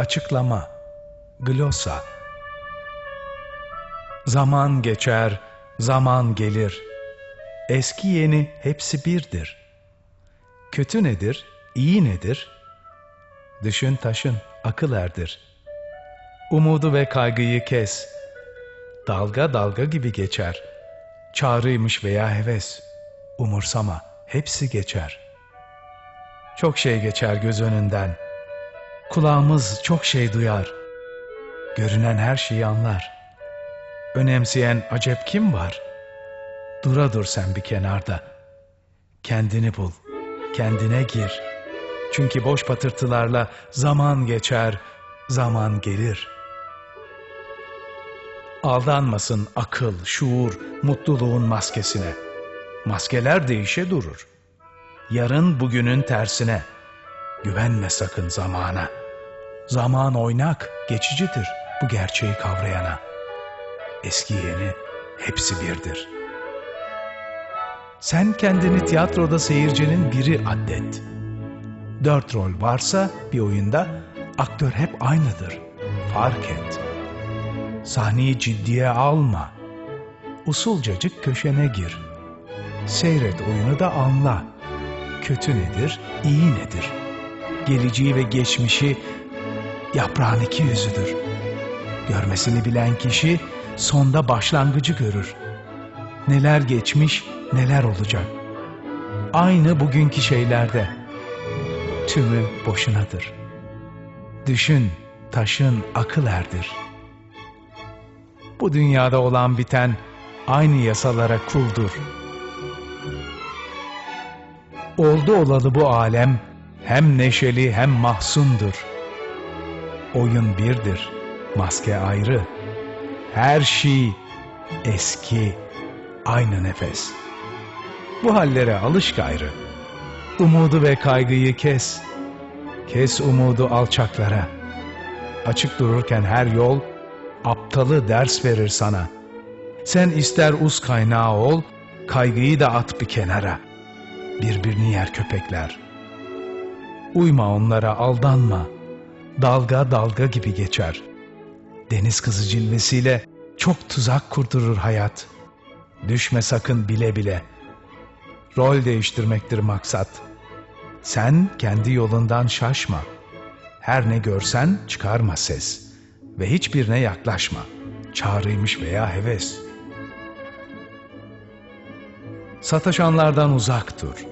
Açıklama Glosa Zaman geçer, zaman gelir. Eski yeni hepsi birdir. Kötü nedir, iyi nedir? Düşün taşın, akıl erdir. Umudu ve kaygıyı kes. Dalga dalga gibi geçer. Çağrıymış veya heves. Umursama, hepsi geçer. Çok şey geçer göz önünden. Kulağımız çok şey duyar. Görünen her şeyi anlar. Önemseyen acep kim var? Dura dur sen bir kenarda. Kendini bul, kendine gir. Çünkü boş patırtılarla zaman geçer, zaman gelir. Aldanmasın akıl, şuur, mutluluğun maskesine. Maskeler değişe durur. Yarın bugünün tersine. Güvenme sakın zamana. Zaman oynak, geçicidir bu gerçeği kavrayana. Eski yeni hepsi birdir. Sen kendini tiyatroda seyircinin biri addet. Dört rol varsa bir oyunda aktör hep aynıdır. Fark et. Sahneyi ciddiye alma. Usulcacık köşene gir. Seyret oyunu da anla. Kötü nedir, iyi nedir? Geleceği ve geçmişi yaprağın iki yüzüdür. Görmesini bilen kişi sonda başlangıcı görür. Neler geçmiş, neler olacak. Aynı bugünkü şeylerde. Tümü boşunadır. Düşün, taşın akıl erdir. Bu dünyada olan biten aynı yasalara kuldur. Oldu olalı bu alem hem neşeli hem mahzundur. Oyun birdir, maske ayrı. Her şey eski, aynı nefes. Bu hallere alış gayrı. Umudu ve kaygıyı kes. Kes umudu alçaklara. Açık dururken her yol aptalı ders verir sana. Sen ister uz kaynağı ol, kaygıyı da at bir kenara. Birbirini yer köpekler. Uyma onlara aldanma. Dalga dalga gibi geçer. Deniz kızı cilvesiyle çok tuzak kurdurur hayat. Düşme sakın bile bile. Rol değiştirmektir maksat. Sen kendi yolundan şaşma. Her ne görsen çıkarma ses ve hiçbirine yaklaşma. Çağrıymış veya heves. Sataşanlardan uzak dur.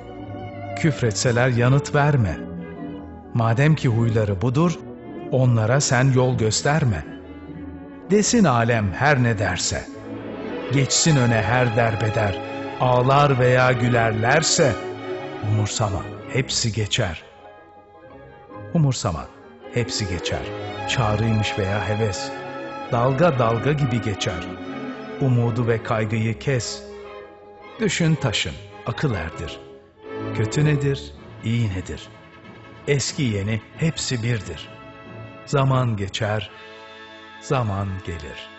Küfretseler yanıt verme. Madem ki huyları budur, onlara sen yol gösterme. Desin alem her ne derse. Geçsin öne her derbeder. Ağlar veya gülerlerse, umursama, hepsi geçer. Umursama, hepsi geçer. Çağrıymış veya heves. Dalga dalga gibi geçer. Umudu ve kaygıyı kes. Düşün taşın, akıl erdir. Kötü nedir, iyi nedir? Eski yeni hepsi birdir. Zaman geçer, zaman gelir.''